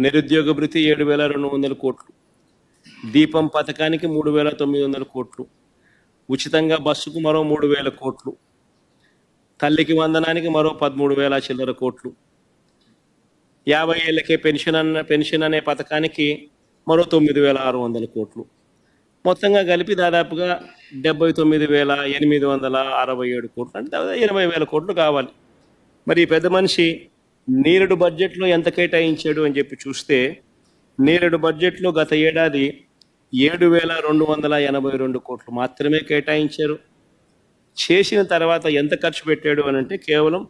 నిరుద్యోగ భృతి ఏడు వేల రెండు వందల కోట్లు. దీపం పథకానికి మూడు వేల తొమ్మిది వందల కోట్లు. ఉచితంగా బస్సుకు మరో మూడు వేల కోట్లు. తల్లికి వందనానికి మరో పదమూడు వేల చిల్లర కోట్లు. యాభై ఏళ్ళకే పెన్షన్ అన్న పెన్షన్ అనే పథకానికి మరో తొమ్మిది వేల ఆరు వందల కోట్లు. మొత్తంగా కలిపి దాదాపుగా డెబ్బై తొమ్మిది వేల ఎనిమిది వందల అరవై ఏడు కోట్లు. అంటే ఇరవై ఎనభై వేల కోట్లు కావాలి. మరి ఈ పెద్ద మనిషి నేరుడు బడ్జెట్లో ఎంత కేటాయించాడు అని చెప్పి చూస్తే నేరుడు బడ్జెట్లో గత ఏడాది ఏడు వేల రెండు వందల ఎనభై రెండు కోట్లు మాత్రమే కేటాయించారు. చేసిన తర్వాత ఎంత ఖర్చు పెట్టాడు అని అంటే కేవలం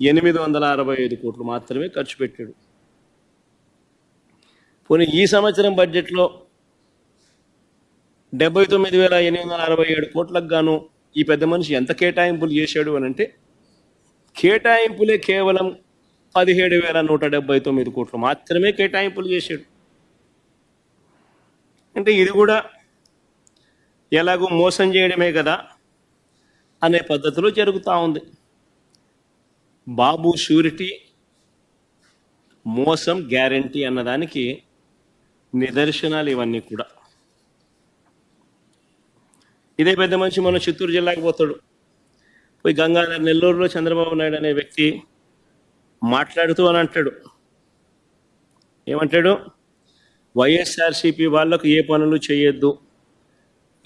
ఎనిమిది వందల అరవై ఐదు కోట్లు మాత్రమే ఖర్చు పెట్టాడు. పోనీ ఈ సంవత్సరం బడ్జెట్లో డెబ్బై తొమ్మిది వేల ఎనిమిది వందల అరవై ఏడు కోట్లకు గాను ఈ పెద్ద మనిషి ఎంత కేటాయింపులు చేశాడు అని అంటే కేటాయింపులే కేవలం పదిహేడు వేల నూట డెబ్బై తొమ్మిది కోట్లు మాత్రమే కేటాయింపులు చేశాడు. అంటే ఇది కూడా ఎలాగో మోసం చేయడమే కదా అనే పద్ధతిలో జరుగుతూ ఉంది. బాబు షూరిటీ మోసం గ్యారంటీ అన్నదానికి నిదర్శనాలు ఇవన్నీ కూడా. ఇదే పెద్ద మనిషి మన చిత్తూరు జిల్లాకి పోతాడు. పోయి గంగాధర్ నెల్లూరులో చంద్రబాబు నాయుడు అనే వ్యక్తి మాట్లాడుతూ అని అంటాడు. ఏమంటాడు? వైఎస్ఆర్సీపీ వాళ్ళకు ఏ పనులు చేయొద్దు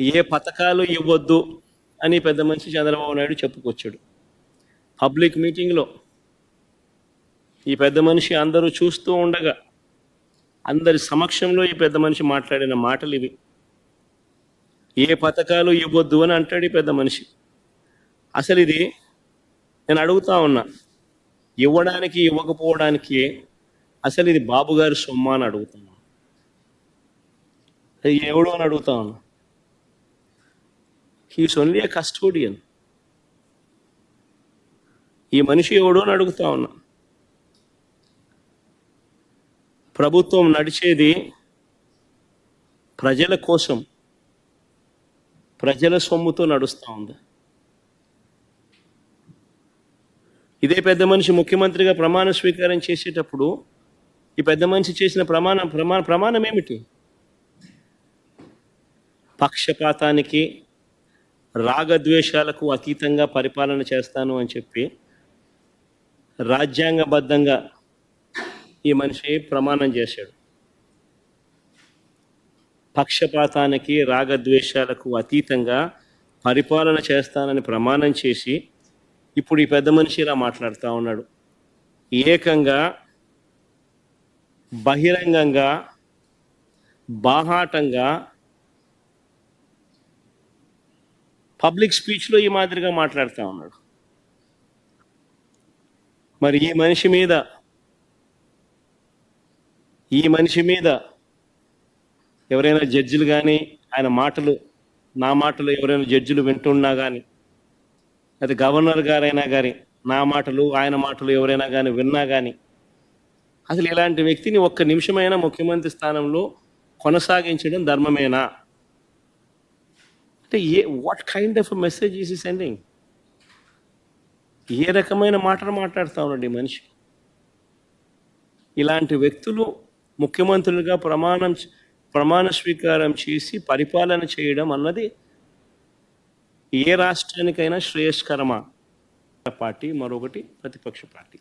ఏ పథకాలు ఇవ్వద్దు అని పెద్ద మనిషి చంద్రబాబు నాయుడు చెప్పుకొచ్చాడు. పబ్లిక్ మీటింగ్లో ఈ పెద్ద మనిషి అందరూ చూస్తూ ఉండగా అందరి సమక్షంలో ఈ పెద్ద మనిషి మాట్లాడిన మాటలు ఇవి. ఏ పథకాలు ఇవ్వద్దు అని అంటాడు ఈ పెద్ద మనిషి. అసలు ఇది నేను అడుగుతా ఉన్నా ఇవ్వడానికి ఇవ్వకపోవడానికి అసలు ఇది బాబు గారి సొమ్మ అని అడుగుతున్నాను. అది ఎవడు అని అడుగుతా హీస్ ఓన్లీ ఏ కస్టోడియన్ ఈ మనిషి ఎవడు అని అడుగుతా ఉన్నా. ప్రభుత్వం నడిచేది ప్రజల కోసం ప్రజల సొమ్ముతో నడుస్తూ ఉంది. ఇదే పెద్ద మనిషి ముఖ్యమంత్రిగా ప్రమాణ స్వీకారం చేసేటప్పుడు ఈ పెద్ద మనిషి చేసిన ప్రమాణం ప్రమాణ ప్రమాణం ఏమిటి? పక్షపాతానికి రాగద్వేషాలకు అతీతంగా పరిపాలన చేస్తాను అని చెప్పి రాజ్యాంగబద్ధంగా ఈ మనిషి ప్రమాణం చేశాడు. పక్షపాతానికి రాగద్వేషాలకు అతీతంగా పరిపాలన చేస్తానని ప్రమాణం చేసి ఇప్పుడు ఈ పెద్ద మనిషి ఇలా మాట్లాడుతూ ఉన్నాడు. ఏకంగా బహిరంగంగా బాహాటంగా పబ్లిక్ స్పీచ్లో ఈ మాదిరిగా మాట్లాడుతూ ఉన్నాడు. మరి ఈ మనిషి మీద ఈ మనిషి మీద ఎవరైనా జడ్జిలు కానీ ఆయన మాటలు నా మాటలు ఎవరైనా జడ్జిలు వింటున్నా కానీ అది గవర్నర్ గారైనా కానీ నా మాటలు ఆయన మాటలు ఎవరైనా కానీ విన్నా కానీ అసలు ఇలాంటి వ్యక్తిని ఒక్క నిమిషమైనా ముఖ్యమంత్రి స్థానంలో కొనసాగించడం ధర్మమేనా? అంటే a what kind of message is sending ఏ రకమైన మాటలు మాట్లాడుతూ ఉన్నాడు ఈ మనిషి? ఇలాంటి వ్యక్తులు ముఖ్యమంత్రులుగా ప్రమాణం ప్రమాణ స్వీకారం చేసి పరిపాలన చేయడం అన్నది ఏ రాష్ట్రానికైనా శ్రేయస్కరమా? పార్టీ మరొకటి ప్రతిపక్ష పార్టీ.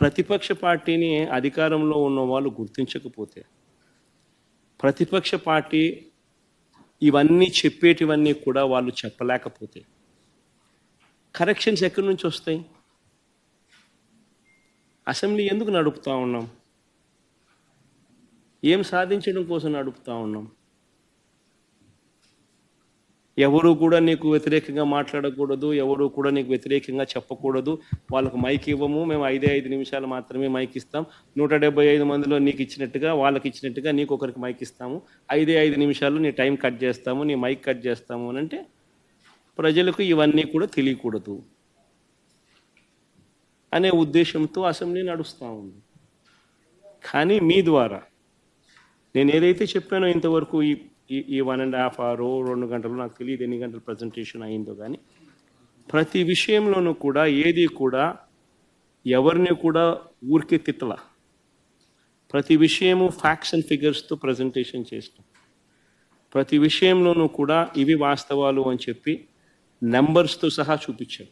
ప్రతిపక్ష పార్టీని అధికారంలో ఉన్న వాళ్ళు గుర్తించకపోతే ప్రతిపక్ష పార్టీ ఇవన్నీ చెప్పేటివన్నీ కూడా వాళ్ళు చెప్పలేకపోతే కరెక్షన్స్ ఎక్కడి నుంచి వస్తాయి? అసెంబ్లీ ఎందుకు నడుపుతూ ఉన్నాం? ఏం సాధించడం కోసం నడుపుతా ఉన్నాం? ఎవరు కూడా నీకు వ్యతిరేకంగా మాట్లాడకూడదు ఎవరు కూడా నీకు వ్యతిరేకంగా చెప్పకూడదు. వాళ్ళకు మైక్ ఇవ్వము మేము ఐదే ఐదు నిమిషాలు మాత్రమే మైక్ ఇస్తాం. నూట డెబ్బై ఐదు మందిలో నీకు ఇచ్చినట్టుగా వాళ్ళకి ఇచ్చినట్టుగా నీకు ఒకరికి మైక్ ఇస్తాము. ఐదే ఐదు నిమిషాలు నీ టైం కట్ చేస్తాము నీ మైక్ కట్ చేస్తాము అని అంటే ప్రజలకు ఇవన్నీ కూడా తెలియకూడదు అనే ఉద్దేశంతో అసెంబ్లీ నడుస్తూ ఉంది. కానీ మీ ద్వారా నేను ఏదైతే చెప్పానో ఇంతవరకు ఈ ఈ ఈ వన్ అండ్ హాఫ్ అవర్ రెండు గంటలు నాకు తెలియదు ఎన్ని గంటల ప్రజెంటేషన్ అయిందో కానీ ప్రతి విషయంలోనూ కూడా ఏది కూడా ఎవరిని కూడా ఊరికే తిట్టల. ప్రతి విషయము ఫ్యాక్ట్స్ అండ్ ఫిగర్స్తో ప్రజెంటేషన్ చేస్తాం ప్రతి విషయంలోనూ కూడా ఇవి వాస్తవాలు అని చెప్పి నెంబర్స్తో సహా చూపించాం.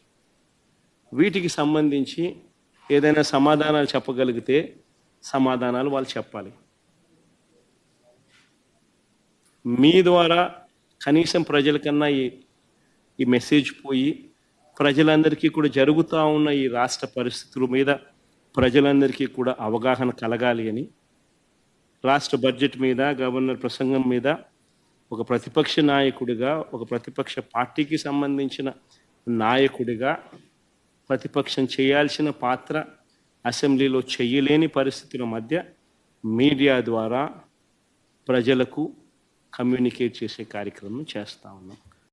వీటికి సంబంధించి ఏదైనా సమాధానాలు చెప్పగలిగితే సమాధానాలు వాళ్ళు చెప్పాలి. మీ ద్వారా కనీసం ప్రజలకన్నా ఈ ఈ మెసేజ్ పోయి ప్రజలందరికీ కూడా జరుగుతూ ఉన్న ఈ రాష్ట్ర పరిస్థితుల మీద ప్రజలందరికీ కూడా అవగాహన కలగాలి అని రాష్ట్ర బడ్జెట్ మీద గవర్నర్ ప్రసంగం మీద ఒక ప్రతిపక్ష నాయకుడిగా ఒక ప్రతిపక్ష పార్టీకి సంబంధించిన నాయకుడిగా ప్రతిపక్షం చేయాల్సిన పాత్ర అసెంబ్లీలో చేయలేని పరిస్థితుల మధ్య మీడియా ద్వారా ప్రజలకు కమ్యూనికేట్ చేసే కార్యక్రమం చేస్తా ఉన్నాం.